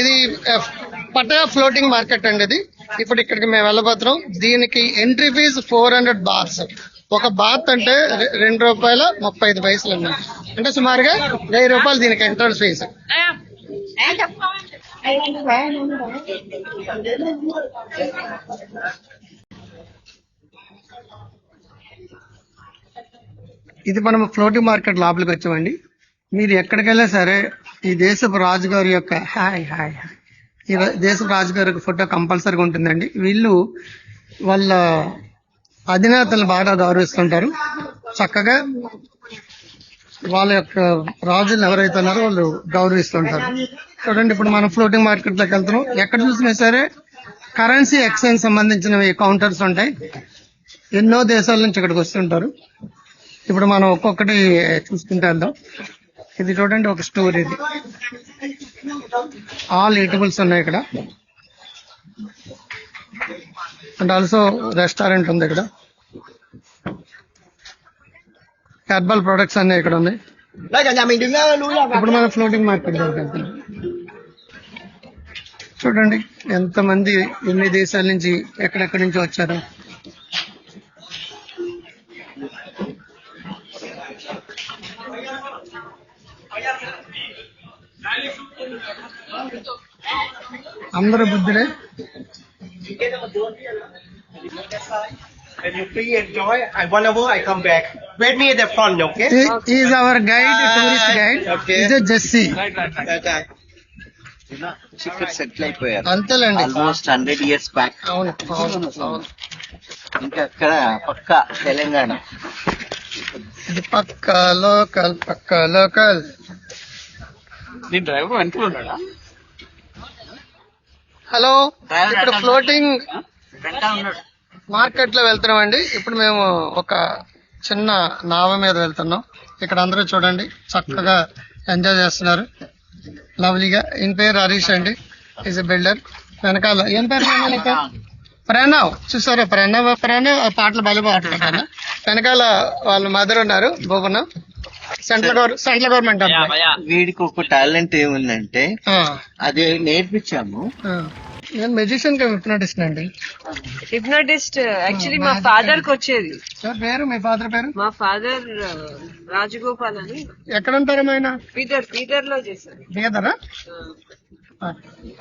ఇది పటయా floating market అండి ఇది. ఇప్పుడు ఇక్కడికి మేము వెళ్ళబోతున్నాం. దీనికి ఎంట్రీ ఫీజు ఫోర్ హండ్రెడ్ బార్స్ ఒక బాత్ అంటే రెండు రూపాయల ముప్పై ఐదు పైసలు ఉన్నాయి అంటే సుమారుగా వెయ్యి రూపాయలు దీనికి ఎంట్రన్స్ ఫీజు ఇది మనం ఫ్లోటింగ్ మార్కెట్ లోపలికి వచ్చామండి. మీరు ఎక్కడికెళ్ళా సరే ఈ దేశపు రాజుగారి యొక్క హాయ్ హాయ్ ఈ దేశపు రాజుగారి యొక్క ఫోటో కంపల్సరీగా ఉంటుందండి. వీళ్ళు వాళ్ళ అధినేతలు బాగా గౌరవిస్తుంటారు. చక్కగా వాళ్ళ యొక్క రాజులు ఎవరైతే ఉన్నారో వాళ్ళు గౌరవిస్తుంటారు. చూడండి ఇప్పుడు మనం ఫ్లోటింగ్ మార్కెట్లోకి వెళ్తున్నాం. ఎక్కడ చూసినా సరే కరెన్సీ ఎక్స్చేంజ్ సంబంధించిన కౌంటర్స్ ఉంటాయి. ఎన్నో దేశాల నుంచి ఇక్కడికి వస్తుంటారు. ఇప్పుడు మనం ఒక్కొక్కటి చూసుకుంటే వెళ్దాం. ఇది చూడండి ఒక స్టోర్ ఇది. ఆల్ ఈటబుల్స్ ఉన్నాయి ఇక్కడ. అండ్ ఆల్సో రెస్టారెంట్ ఉంది ఇక్కడ. హెర్బల్ ప్రొడక్ట్స్ అన్ని ఇక్కడ ra ఇప్పుడు మనం ఫ్లోటింగ్ మార్కెట్ వెళ్తున్నాం. చూడండి ఎంతమంది ఎన్ని దేశాల నుంచి ఎక్కడెక్కడి నుంచి వచ్చారు? అందరూ బుద్ధుడే When you free enjoy, I whenever I come back. Wait me at the front, okay? Is our guide tourist guide Okay. Is Jessie Okay. ఇక్కడ సెటిల్ అయిపోయారు అంతేలేండి ఆల్మోస్ట్ హండ్రెడ్ ఇయర్స్ బ్యాక్ అవును అవును అవును ఇంకా అక్కడ పక్క తెలంగాణ. ఇది పక్క లోకల్ పక్క లోకల్. దీని డ్రైవర్ వెనకాల ఉన్నాడా? హలో ఇప్పుడు ఫ్లోటింగ్ మార్కెట్లో వెళ్తున్నామండి. ఇప్పుడు మేము ఒక చిన్న నావ మీద వెళ్తున్నాం. ఇక్కడ అందరూ చూడండి చక్కగా ఎంజాయ్ చేస్తున్నారు. లవ్లీగా. ఈయన పేరు హరీష్ అండి. ఈజ్ ఎ బిల్డర్ వెనకాల ఏం పేరు? ప్రణవ్. చూసారా ప్రణవ్? ప్రణవ్ పాటలు బలి పాటలు వెనకాల వాళ్ళ మదర్ ఉన్నారు భూపన సెంట్రల్ గవర్ సెంట్రల్ గవర్నమెంట్. వీడికి ఒక టాలెంట్ ఏముందంటే అది నేర్పించాము. నేను మెజిషియన్గా హిప్నటిస్ట్ అండి. హిప్నటిస్ట్ యాక్చువల్లీ మా ఫాదర్కి. వచ్చేది. సార్ పేరు మీ ఫాదర్ పేరు? మా ఫాదర్ రాజగోపాల్ అని. ఎక్కడ ఉంటారు ఆయన పీటర్ పీటర్లో చేశారు బీదరా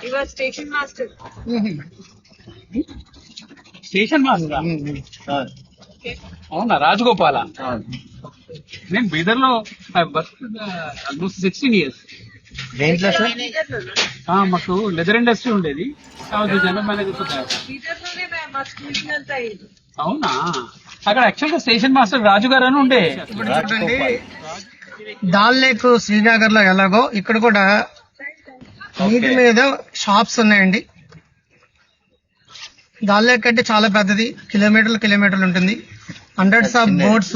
ఇవాళ స్టేషన్ మాస్టర్ స్టేషన్ మాస్టర్ అవునా రాజగోపాల? నేను బీదర్లో ఆల్మోస్ట్ సిక్స్టీన్ ఇయర్స్ దేంట్లో సార్? మాకు లెదర్ ఇండస్ట్రీ ఉండేది. జనరల్ మేనేజర్ అవునా? అక్కడ యాక్చువల్గా స్టేషన్ మాస్టర్ రాజు గారు అని ఉండే. దాల్ లేక్ శ్రీనగర్లో ఎలాగో ఇక్కడ కూడా నీటి మీద షాప్స్ ఉన్నాయండి. దాల్ లేక్ అంటే చాలా పెద్దది. కిలోమీటర్లు కిలోమీటర్లు ఉంటుంది. హండ్రెడ్స్ ఆఫ్ బోట్స్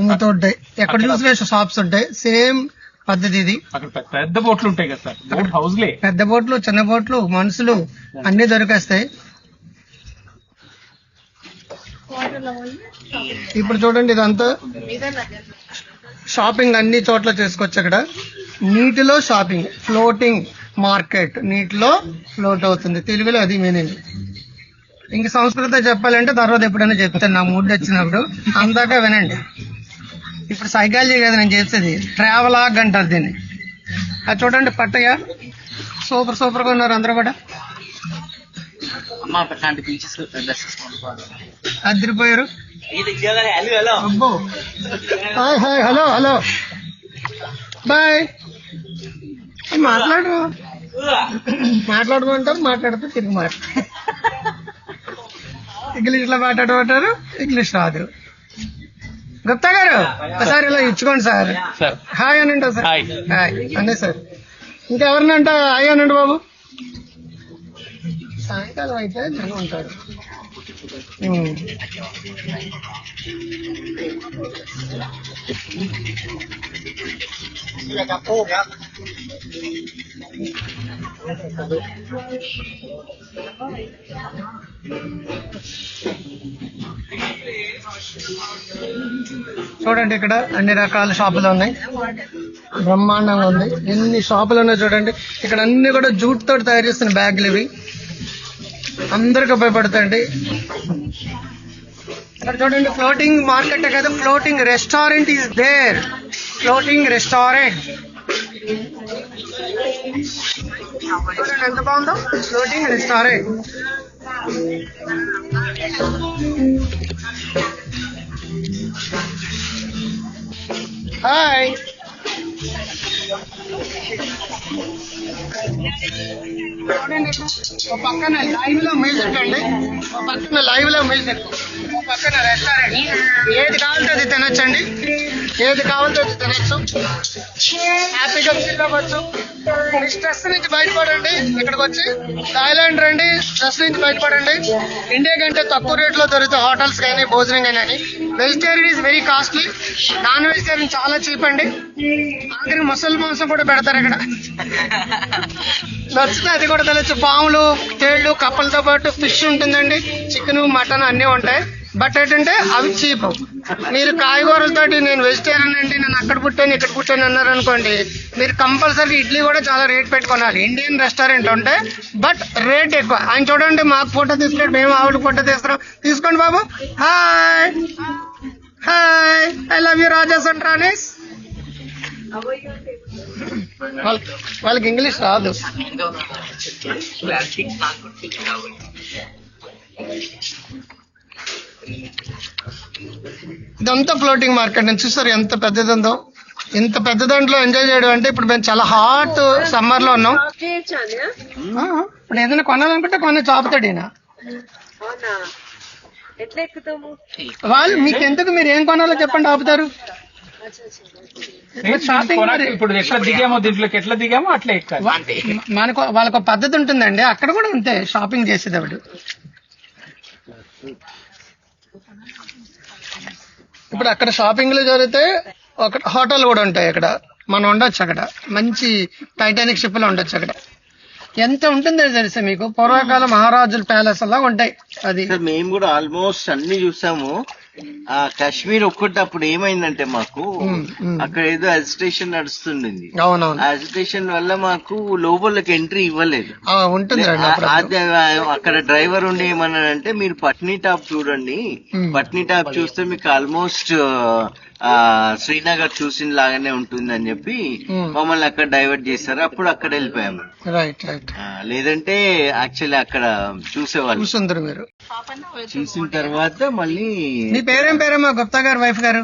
ఉంగుతూ ఉంటాయి. ఎక్కడ చూసినా షాప్స్ ఉంటాయి. సేమ్ పద్ధతి ఇది. అక్కడ పెద్ద- పెద్ద బోట్లు ఉంటాయి కదా సార్. బోట్ హౌస్లే పెద్ద బోట్లు చిన్న బోట్లు మనుషులు అన్ని దొరికేస్తాయి. ఇప్పుడు చూడండి ఇదంతా. షాపింగ్ అన్ని చోట్ల చేసుకోవచ్చు అక్కడ నీటిలో షాపింగ్ ఫ్లోటింగ్ మార్కెట్ నీటిలో ఫ్లోట్ అవుతుంది. తెలుగులో అది మీనింగ్ ఇంక సంస్కృతం చెప్పాలంటే తర్వాత ఎప్పుడైనా చెప్తాను. నా మూడ్ వచ్చినప్పుడు అందాక వినండి. ఇప్పుడు సైకాలజీ కదా నేను చేసేది. ట్రావెల్ ఆగ్ అంటారు దీన్ని. అది చూడండి పట్టయ్య. సూపర్ సూపర్గా ఉన్నారు అందరూ కూడా. అదిరిపోయారు. అబ్బో. Hi hi hello hello. Bye. మాట్లాడు. మాట్లాడమంటారు మాట్లాడితే తిరిగి మాట ఇంగ్లీష్లో మాట్లాడమంటారు ఇంగ్లీష్ రాదు. గుప్తా గారు ఒకసారి ఇలా ఇచ్చుకోండి సార్. సార్. హాయ్ అనండి సార్. హాయ్. అండి సార్. ఇంకెవరినంట హాయ్ అనండి బాబు? సాయంకాలం అయితే జనం ఉంటారు ఉమ్. చూడండి ఇక్కడ అన్ని రకాల షాపులు ఉన్నాయి. బ్రహ్మాండంగా ఉంది. ఎన్ని షాపులు ఉన్నాయి చూడండి. ఇక్కడ అన్ని కూడా జూట్ తోటి తయారు చేస్తున్న బ్యాగులు ఇవి. అందరికి ఉపయోగపడతాయండి. ఇక్కడ చూడండి ఫ్లోటింగ్ మార్కెట్ కదా. Floating restaurant is there floating restaurant. చూడండి ఎంత బాగుందో. Floating restaurant. హాయ్ చూడండి ఒక పక్కన లైవ్లో అండి ఒక పక్కన లైవ్లో ఒక పక్కన రెస్టారెంట్. ఏది కావాలంటే అది తినొచ్చండి. ఏది కావాలంటే అది తినొచ్చు. హ్యాపీగా ఫీల్ అవ్వచ్చు మీ స్ట్రెస్ నుంచి బయటపడండి. ఇక్కడికి వచ్చి థాయిలాండ్ రండి. స్ట్రెస్ నుంచి బయటపడండి. ఇండియా కంటే తక్కువ రేట్లో దొరుకుతాయి హోటల్స్ కానీ భోజనం కానీ vegetarian is very costly non vegetarian చాలా చీప్ అండి. ఆఖరికి ముసలి మాంసం కూడా పెడతారు ఇక్కడ. నచ్చితే అది కూడా తెలచ్చు పాములు తేళ్ళు కప్పలతో పాటు ఫిష్ ఉంటుందండి. చికెన్ మటన్ అన్నీ ఉంటాయి. బట్ ఏంటంటే అవి చీప్. మీరు కాయగూరలతోటి నేను వెజిటేరియన్ అండి నేను అక్కడ పుట్టాను ఇక్కడ పుట్టాను అన్నారు అనుకోండి మీరు కంపల్సరీ ఇడ్లీ కూడా చాలా రేట్ పెట్టుకోవాలి. ఇండియన్ రెస్టారెంట్ ఉంటే బట్ రేట్ ఎక్కువ. ఆయన చూడండి మాకు ఫోటో తీసుకున్నాడు మేము ఆవిడ ఫోటో తీసుకున్నాం తీసుకోండి బాబు. Hi hi I love you Raja సంట్రానిస్ వాళ్ళకి వాళ్ళకి ఇంగ్లీష్ రాదు. ఇదంతా ఫ్లోటింగ్ మార్కెట్ నేను చూస్తారు ఎంత పెద్దది ఉందో ఇంత పెద్ద దాంట్లో ఎంజాయ్ చేయడం అంటే ఇప్పుడు మేము చాలా హాట్ సమ్మర్లో ఉన్నాం. ఇప్పుడు ఏదైనా కొనాలనుకుంటే కొన్న చాపుతాడు ఈయన వాళ్ళు మీకు ఎందుకు మీరు ఏం కొనాలో చెప్పండి ఆపుతారు. ఇప్పుడు ఎట్లా దిగామో దీంట్లోకి ఎట్లా దిగామో అట్లా ఎక్కాలి మనకు వాళ్ళకు ఒక పద్ధతి ఉంటుందండి. అక్కడ కూడా అంతే షాపింగ్ చేసేటప్పుడు. ఇప్పుడు అక్కడ షాపింగ్లో జరిగితే ఒక హోటల్ కూడా ఉంటాయి అక్కడ. మనం ఉండొచ్చు అక్కడ. మంచి టైటానిక్ షిప్లో ఉండొచ్చు అక్కడ. ఎంత ఉంటుందో తెలుసా మీకు? పూర్వకాల మహారాజుల ప్యాలెస్ అలా ఉంటాయి. అది. మేము కూడా ఆల్మోస్ట్ అన్ని చూసాము. ఆ కాశ్మీర్ ఒక్కటి అప్పుడు ఏమైందంటే మాకు. అక్కడ ఏదో అజిటేషన్ నడుస్తుండింది. ఆ అజిటేషన్ వల్ల మాకు లోపలికి ఎంట్రీ ఇవ్వలేదు. అక్కడ డ్రైవర్ ఉండి ఏమన్నాడంటే మీరు పట్నీ టాప్ చూడండి. పట్నీ టాప్ చూస్తే మీకు ఆల్మోస్ట్ ఆ శ్రీనగర్ చూసిన లాగానే ఉంటుంది అని చెప్పి Hmm. మమ్మల్ని అక్కడ డైవర్ట్ చేశారు. అప్పుడు అక్కడ వెళ్ళిపోయాము రైట్ రైట్ లేదంటే యాక్చువల్లీ అక్కడ చూసేవాళ్ళు. చూసుందరు మీరు. చూసిన తర్వాత మళ్ళీ మీ పేరేం పేరమ్మా? గుప్తా గారు వైఫ్ గారు?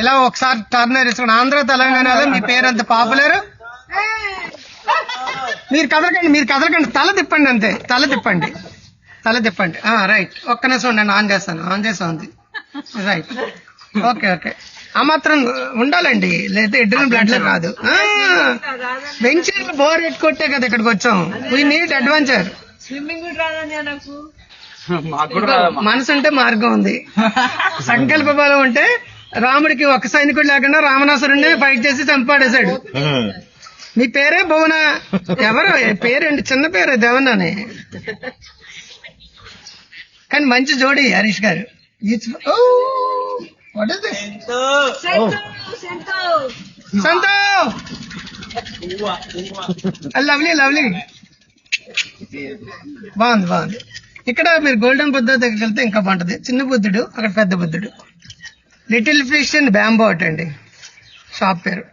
ఇలా ఒకసారి టర్నర్ ఇచ్చుకోండి ఆంధ్ర తెలంగాణలో మీ పేరు అంత పాపులర్? మీరు కదలకండి మీరు కదలకండి. తల తిప్పండి అంతే. తల తిప్పండి. తల తిప్పండి. రైట్ ఒక్క నిమిషం ఉండండి ఆన్ చేస్తాను. ఆన్ చేసా ఉంది. Right okay okay. ఆ మాత్రం ఉండాలండి. లేదా ఎడ్రిన్ బ్లడ్లో కాదు. వెంచర్ బోర్ కొట్టే కదా ఇక్కడికి వచ్చాం. వీ నీడ్ అడ్వెంచర్ స్విమ్మింగ్ నాకు. మనసు అంటే మార్గం ఉంది. సంకల్ప బలం ఉంటే రాముడికి ఒక్క సైనికుడు లేకుండా రావణాసురుడిని ఫైట్ చేసి చంపాడేశాడు. మీ పేరే భువన? ఎవరు? పేరేంటి చిన్న పేరు దేవన్నని. కానీ మంచి జోడి హరీష్ గారు. వాట్ ఇస్ దిస్ సంతో లవ్లీ లవ్లీ బాగుంది బాగుంది. ఇక్కడ మీరు గోల్డెన్ బుద్ధ దగ్గరికి వెళ్తే ఇంకా బాగుంటది. చిన్న బుద్ధుడు అక్కడ పెద్ద బుద్ధుడు. Little fish and bamboo at అండి. షాప్ పేరు.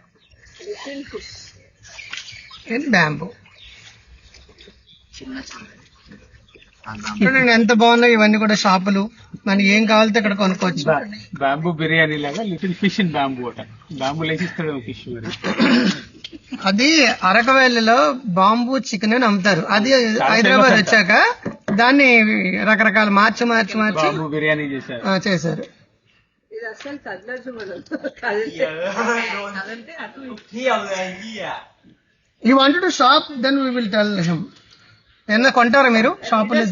బ్యాంబో చూడండి ఎంత బాగున్నాయి ఇవన్నీ కూడా షాపులు. మనకి ఏం కావాలితే ఇక్కడ కొనుక్కోవచ్చు. బ్యాంబూ బిర్యానీ లాగా లిటిల్ ఫిష్ ఇన్ బ్యాంబూ అట. బ్యాంబూ లేచిస్తాడు ఫిష్ అది అరకవేలిలో బాంబు చికెన్ అని అమ్ముతారు. అది హైదరాబాద్ వచ్చాక దాన్ని రకరకాల మార్చి మార్చి మార్చి బాంబూ బిర్యానీ చేశారు. ఆ, చేశారు. ఇది అసలు కదలదు మనం. కదిలితే కదిలితే అటు you want to shop then we will tell him ఏమన్నా కొంటారా మీరు షాపులో.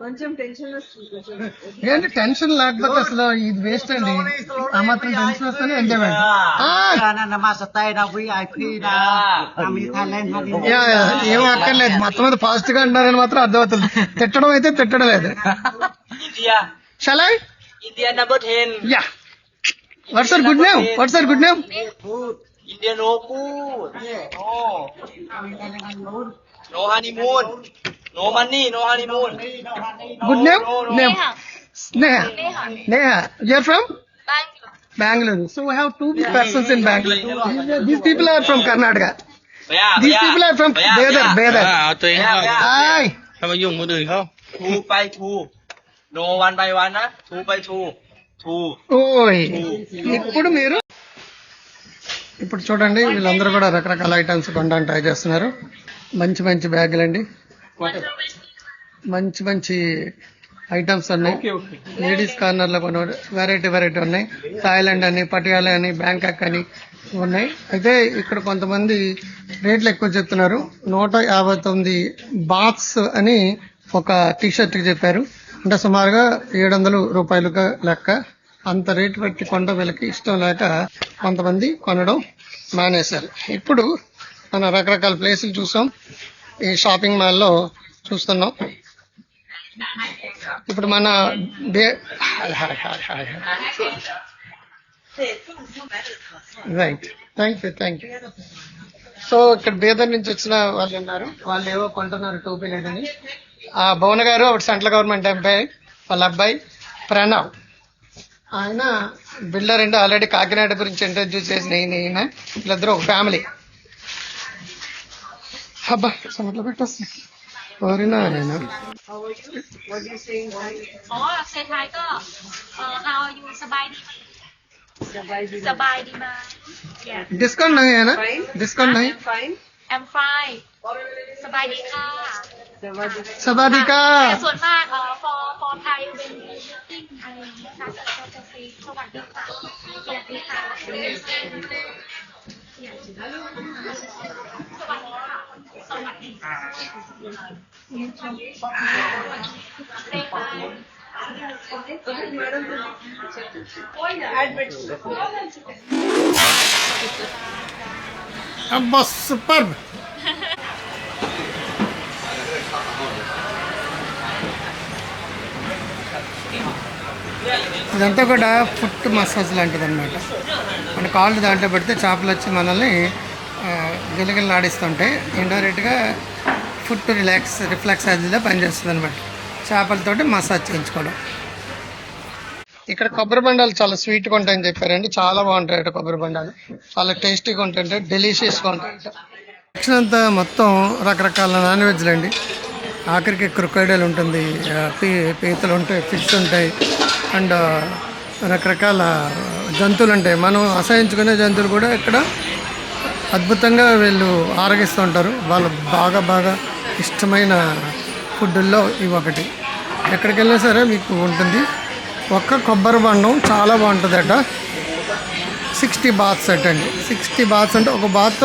కొంచెం టెన్షన్ ఏంటి టెన్షన్ లేకపోతే అసలు ఇది వేస్ట్ అండి? ఆ మాత్రం టెన్షన్ వస్తేనే ఎంజాయ్మెంట్ ఏం అక్కర్లేదు. మొత్తం మీద ఫాస్ట్గా అంటున్నారని మాత్రం అర్థమవుతుంది. తిట్టడం అయితే తిట్టడం లేదు India. షలై India number 10. Yeah what's sir good name What's sir good name Food. Indian no food. No. No honeymoon. No money. No honeymoon. Good name No, no. Name Sneha Neha you're from Bangalore. So we have two persons in Bangalore. These people are from Karnataka. Baya, These baya. people are from Baya, Bedar, baya. Bedar. เอาตัวเองก่อน Hi. ทำไมยุ่งคนอื่นเขา Two by two. No one by one นะ Two by two. Two. ఓయ్ ఇప్పుడు మీరు ఇప్పుడు చూడండి వీళ్ళందరూ కూడా రకరకాల items కొనడానికి try చేస్తున్నారు. మంచి మంచి బ్యాగులు అండి. మంచి మంచి ఐటమ్స్ ఉన్నాయి. లేడీస్ కార్నర్లో కొన్ని వెరైటీ వెరైటీ ఉన్నాయి. థాయిలాండ్ అని పటియాలా అని బ్యాంకాక్ అని ఉన్నాయి. అయితే ఇక్కడ కొంతమంది రేట్లు ఎక్కువ చెప్తున్నారు. నూట యాభై తొమ్మిది బాత్స్ అని ఒక టీ షర్ట్కి చెప్పారు. అంటే సుమారుగా ఏడు వందలు రూపాయలుగా లెక్క. అంత రేటు పెట్టి కొండ వీళ్ళకి ఇష్టం లేక కొంతమంది కొనడం మానేశారు. ఇప్పుడు మనం రకరకాల ప్లేసులు చూసాం. ఈ షాపింగ్ మాల్లో చూస్తున్నాం. ఇప్పుడు మన day hi right. Thank you thank you so ఇక్కడ బీదర్ నుంచి వచ్చిన వాళ్ళు ఉన్నారు. వాళ్ళు ఏవో కొంటున్నారు టోపీ లేదని. ఆ భువన గారు ఒకటి సెంట్రల్ గవర్నమెంట్ ఎంపీ వాళ్ళ అబ్బాయి ప్రణవ్. ఆయన బిల్డర్ అండి ఆల్రెడీ కాకినాడ గురించి ఇంట్రడ్యూస్ చేసిన ఈయన ఈయన వీళ్ళిద్దరూ ఒక ఫ్యామిలీ. అబ్బా సమట్లో పెట్టేస్తా ఎవరినా నేను Oh, say hi ก็ สวัสดีสวัสดีค่ะแต่ส่วนมากเอ่อฟอร์ฟอร์ไทยเป็นติ้งอะไรอย่างเงี้ยค่ะก็จะซีสวัสดีค่ะสวัสดีค่ะสวัสดีค่ะสวัสดีค่ะเลขอะไร ఇదంతా కూడా ఫుట్ మసాజ్ లాంటిది అనమాట మన కాళ్ళు దాంట్లో పెడితే చేపలు వచ్చి మనల్ని గిలగిలలాడిస్తుంటాయి ఇండైరెక్ట్గా ఫుట్ రిలాక్స్ రిఫ్లెక్స్ అదిలో పనిచేస్తుంది అనమాట చేపలతోటి మసాజ్ చేయించుకోవడం. ఇక్కడ కొబ్బరి బండాలు చాలా స్వీట్గా ఉంటాయని చెప్పారండి. చాలా బాగుంటాయి కొబ్బరి బండాలు. చాలా టేస్టీగా ఉంటాయంటే డెలిషియస్గా ఉంటాయి దక్షిణ అంతా మొత్తం రకరకాల నాన్ వెజ్లు అండి ఆఖరికి క్రొకైడల్ ఉంటుంది పీ పీతలు ఉంటాయి ఫిష్ ఉంటాయి అండ్ రకరకాల జంతువులు ఉంటాయి. మనం అసహించుకునే జంతువులు కూడా ఇక్కడ అద్భుతంగా వీళ్ళు ఆరగిస్తూ ఉంటారు. వాళ్ళు బాగా బాగా ఇష్టమైన ఫుడ్డుల్లో ఇవి ఒకటి. ఎక్కడికి వెళ్ళినా సరే మీకు ఉంటుంది. ఒక్క కొబ్బరి బండం చాలా బాగుంటుందట. సిక్స్టీ బాత్స్ అట్ అండి సిక్స్టీ బాత్స్ అంటే ఒక బాత్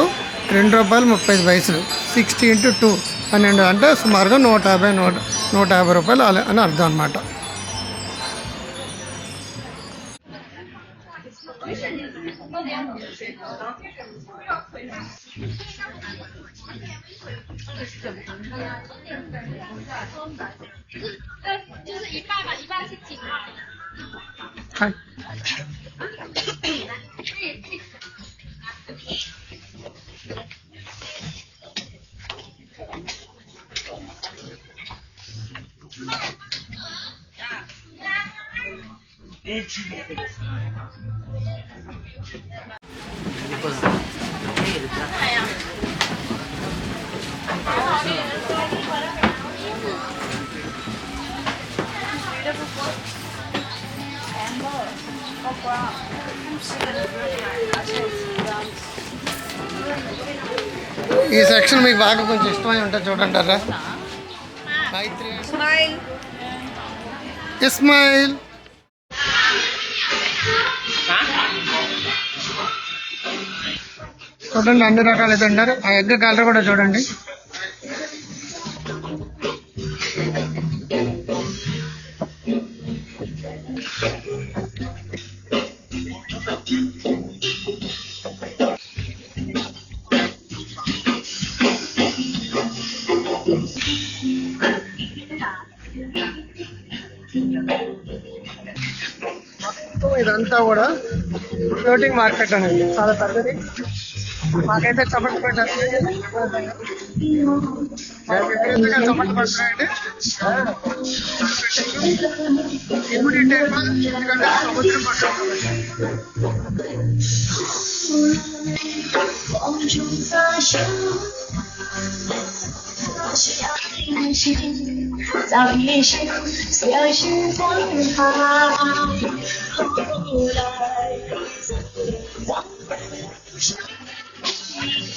రెండు రూపాయలు ముప్పై ఐదు వయసులు సిక్స్టీ ఇంటూ టూ. పన్నెండు అంటే సుమారుగా నూట యాభై నూట నూట యాభై రూపాయలు అని అర్థం అనమాట ఈ సెక్షన్ మీకు బాగా కొంచెం ఇష్టమై ఉంటుంది చూడంటారా స్మైల్ ఇస్మాయిల్ చూడండి అన్ని రకాలు అయితే ఉన్నారు. ఆ ఎగ్ కలర్ కూడా చూడండి. ఇదంతా కూడా ఫ్లోటింగ్ మార్కెట్ అనేది. చాలా పెద్దది మాకైతే చప్పట్లు పెట్టారు చప్పట్లు పడుతున్నాయండి ఇప్పుడు ఈ టైంలో ఎందుకంటే సముద్రం పడుతుంది早已是消失在他后来，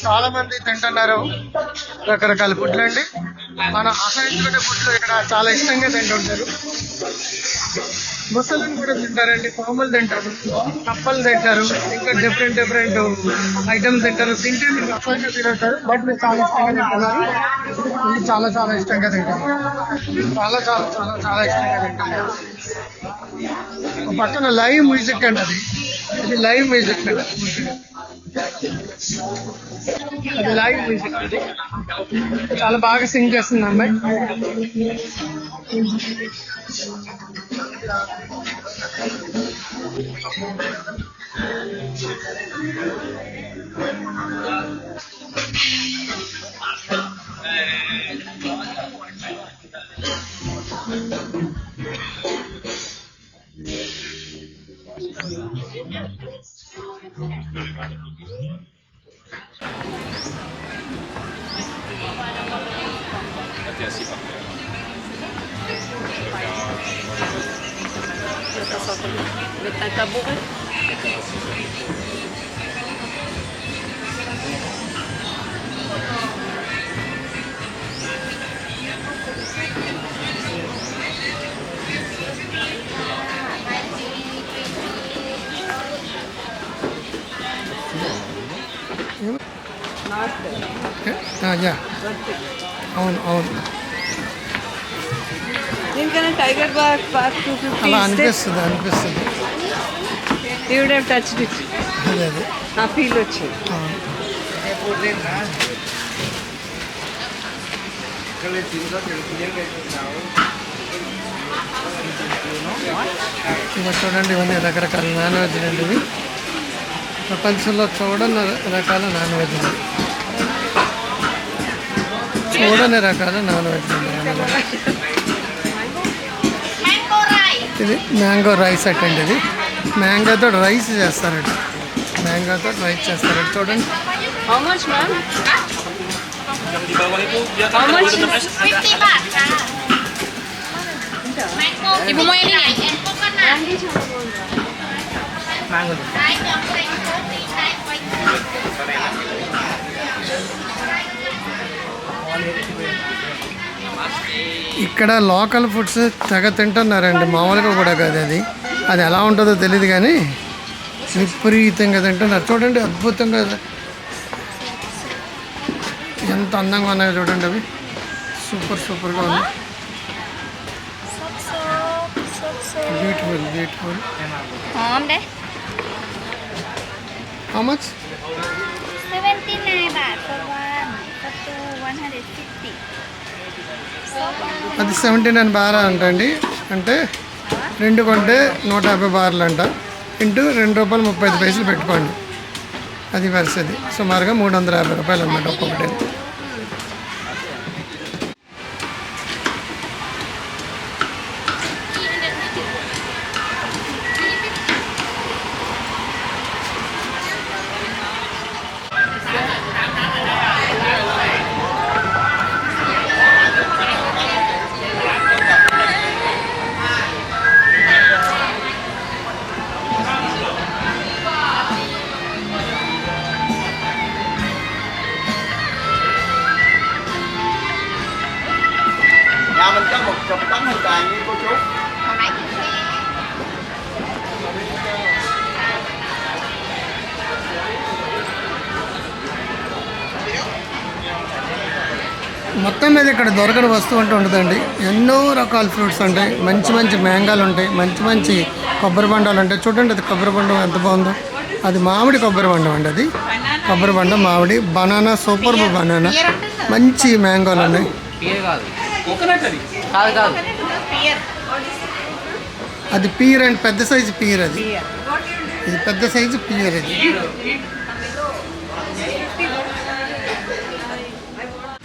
చాలా మంది తింటున్నారు. రకరకాల ఫుడ్లు అండి. మన అసహించుకునే ఫుడ్లు ఇక్కడ చాలా ఇష్టంగా తింటుంటారు. ముసలిని కూడా తింటారండి. పాములు తింటారు. కప్పలు తింటారు. ఇంకా డిఫరెంట్ డిఫరెంట్ ఐటమ్స్ తింటారు. తింటే మీరు అసలుగా తింటారు బట్ మీరు చాలా ఇష్టంగా తింటున్నారు. మీరు చాలా చాలా ఇష్టంగా తింటారు చాలా చాలా చాలా చాలా ఇష్టంగా తింటారు ఒక పక్కన లైవ్ మ్యూజిక్ అండి అది. ఇది లైవ్ మ్యూజిక్ అండి. అది లైవ్ మ్యూజిక్ అది. చాలా బాగా సింగ్ చేస్తుంది అమ్మాయి. యా అవును అవును దీనికన్నా tiger park park two fifty అలా అనిపిస్తుంది అనిపిస్తుంది you would have touch it అదే అదే. ఆ ఫీల్ వచ్చింది. ఇవి చూడండి ఇవన్నీ రకరకాల నాన్ వెజ్ అండి ఇవి. ప్రపంచంలో చూడని రకాల నాన్ వెజ్ అండి చూడని రకాల నాన్ వెజ్ అండి ఇది మ్యాంగో రైస్ అట్ అండి ఇది. మ్యాంగోతో రైస్ చేస్తారండి. మ్యాంగోతో రైస్ చేస్తారండి. చూడండి. ఇక్కడ లోకల్ ఫుడ్స్ తెగ తింటున్నారండి. మామూలుగా కూడా కాదు అది. అది ఎలా ఉంటుందో తెలియదు కానీ విపరీతంగా తింటున్నారు చూడండి అద్భుతంగా ఎంత అందంగా ఉన్నాయో చూడండి అవి. సూపర్ సూపర్గా ఉన్నాయి. బ్యూటిఫుల్ బ్యూటిఫుల్ హౌ మచ్ అది సెవెంటీ నైన్ బారా అంటండి. అంటే రెండు కొంటే నూట యాభై బార్లు అంట. ఇంటూ రెండు రూపాయలు ముప్పై ఐదు పైసలు పెట్టుకోండి. అది వరుసది సుమారుగా మూడు వందల యాభై రూపాయలు అన్నమాట ఒక్కొక్కటి. మొత్తం మీద ఇక్కడ దొరకని వస్తువు అంటూ ఉండదండి. ఎన్నో రకాల ఫ్రూట్స్ ఉంటాయి. మంచి మంచి మ్యాంగాలు ఉంటాయి. మంచి మంచి కొబ్బరి బండాలు ఉంటాయి. చూడండి అది కొబ్బరి బండం ఎంత బాగుందో. అది మామిడి కొబ్బరి బండం అండి అది. కొబ్బరి బండం మామిడి బనానా సూపర్ బనానా. మంచి మ్యాంగోలు ఉన్నాయి. అది అది పీర్ అండ్. పెద్ద సైజు పీర్ అది. ఇది పెద్ద సైజు పీర్ ఇది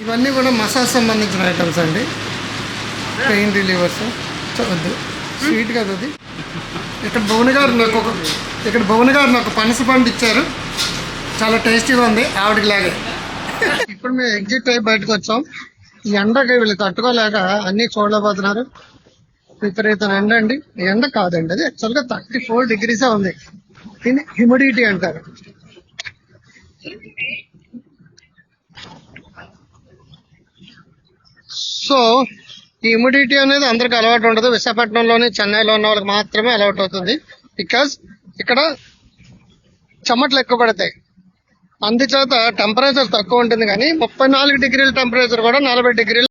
ఇవన్నీ కూడా మసాజ్ సంబంధించిన ఐటమ్స్ అండి. పెయిన్ రిలీవర్స్ వద్దు. స్వీట్ కదా అది. ఇక్కడ భువన్ గారు నాకు ఒక ఇక్కడ భువన్ గారు నాకు పనస పండు ఇచ్చారు. చాలా టేస్టీగా ఉంది. ఆవిడకి లాగే. ఇప్పుడు మేము ఎగ్జిట్ అయ్యి బయటకు వచ్చాం. ఈ ఎండకి వీళ్ళు తట్టుకోలేక అన్ని చూడలేకపోతున్నారు. విపరీతం ఎండ అండి. ఎండ కాదండి. అది యాక్చువల్గా థర్టీ ఫోర్ డిగ్రీసే ఉంది. దీన్ని హ్యూమిడిటీ అంటారు. సో ఈ హ్యూమిడిటీ అనేది అందరికి అలవాటు ఉండదు. విశాఖపట్నంలోని చెన్నైలో ఉన్న వాళ్ళకి మాత్రమే అలవాటు అవుతుంది. బికాస్ ఇక్కడ చెమటలు ఎక్కువ పడతాయి. అందుచేత టెంపరేచర్ తక్కువ ఉంటుంది కానీ ముప్పై నాలుగు డిగ్రీల టెంపరేచర్ కూడా నలభై డిగ్రీలు